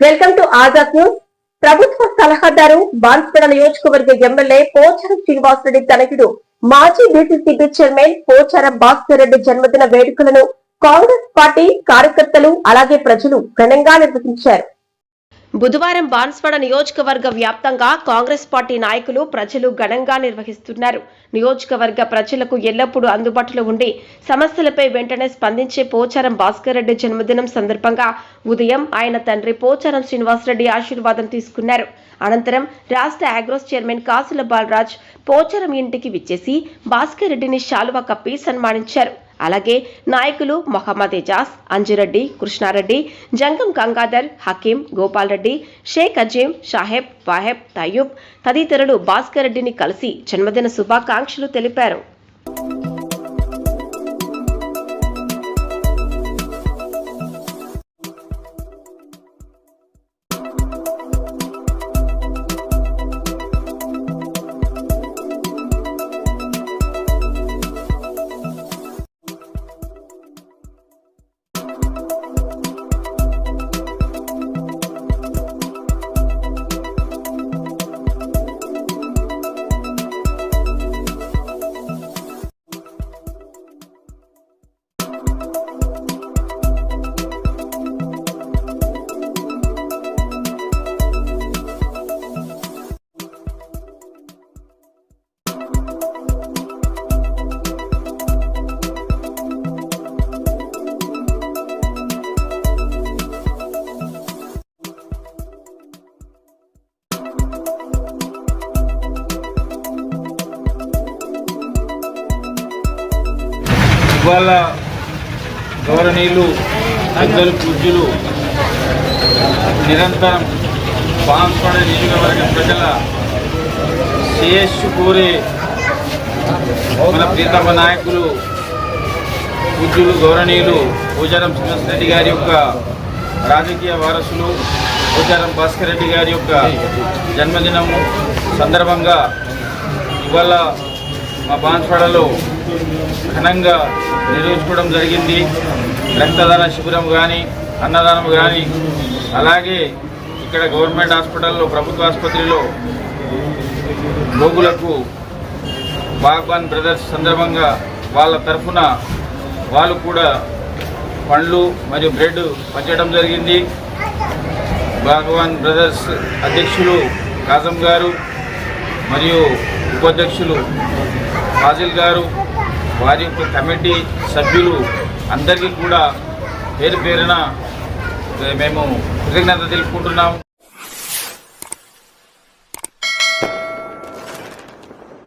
Welcome to Azad news. ప్రభుత్వ సలహాదారు బాన్స్పేట నియోజకవర్గ ఎమ్మెల్యే పోచారం శ్రీనివాసరెడ్డి తనయుడు మాజీ బీసీసీబీ చైర్మన్ పోచారం భాస్కర్ రెడ్డి జన్మదిన వేడుకలను కాంగ్రెస్ పార్టీ కార్యకర్తలు అలాగే ప్రజలు ఘనంగా నిర్వహించారు. బుధవారం బాన్స్వాడ నియోజకవర్గ వ్యాప్తంగా కాంగ్రెస్ పార్టీ నాయకులు ప్రజలు ఘనంగా నిర్వహిస్తున్నారు. నియోజకవర్గ ప్రజలకు ఎల్లప్పుడూ అందుబాటులో ఉండి సమస్యలపై వెంటనే స్పందించే పోచారం భాస్కర్ రెడ్డి జన్మదినం సందర్భంగా ఉదయం ఆయన తండ్రి పోచారం శ్రీనివాసరెడ్డి ఆశీర్వాదం తీసుకున్నారు. అనంతరం రాష్ట్ర అగ్రోస్ చైర్మన్ కాసుల బాలరాజ్ పోచారం ఇంటికి విచ్చేసి భాస్కర్ రెడ్డిని శాలువా కప్పి సన్మానించారు. అలాగే నాయకులు మొహమ్మద్ ఎజాజ్ అంజురెడ్డి కృష్ణారెడ్డి జంగం గంగాధర్ హకీం గోపాల్ రెడ్డి షేక్ అజీం షాహెబ్ వాహెబ్ తయ్యూబ్ తదితరులు భాస్కర్ రెడ్డిని కలిసి జన్మదిన శుభాకాంక్షలు తెలిపారు. ఇవాళ గౌరవనీయులు పెద్దలు పూజ్యులు నిరంతరం బాన్స్వాడ నియోజకవర్గ ప్రజల శ్రేయస్సు కోరే మన ప్రీతమ నాయకులు పూజ్యులు గౌరవనీయులు పూజారం శ్రీనివాసరెడ్డి గారి యొక్క రాజకీయ వారసులు పూజారం భాస్కర్ రెడ్డి గారి యొక్క జన్మదినం సందర్భంగా ఇవాళ మా బాన్స్వాడలో ఘనంగా నిర్వహించుకోవడం జరిగింది. రక్తదాన శిబిరం కానీ అన్నదానం కానీ అలాగే ఇక్కడ గవర్నమెంట్ హాస్పిటల్లో ప్రభుత్వ ఆసుపత్రిలో రోగులకు బాగ్బాన్ బ్రదర్స్ సందర్భంగా వాళ్ళ తరఫున వాళ్ళు కూడా పండ్లు మరియు బ్రెడ్ పంచడం జరిగింది. భాగవాన్ బ్రదర్స్ అధ్యక్షులు కాజం గారు మరియు ఉపాధ్యక్షులు ఫాజిల్ గారు వారి యొక్క కమిటీ సభ్యులు అందరికీ కూడా పేరు పేరున మేము కృతజ్ఞత తెలుపుకుంటున్నాం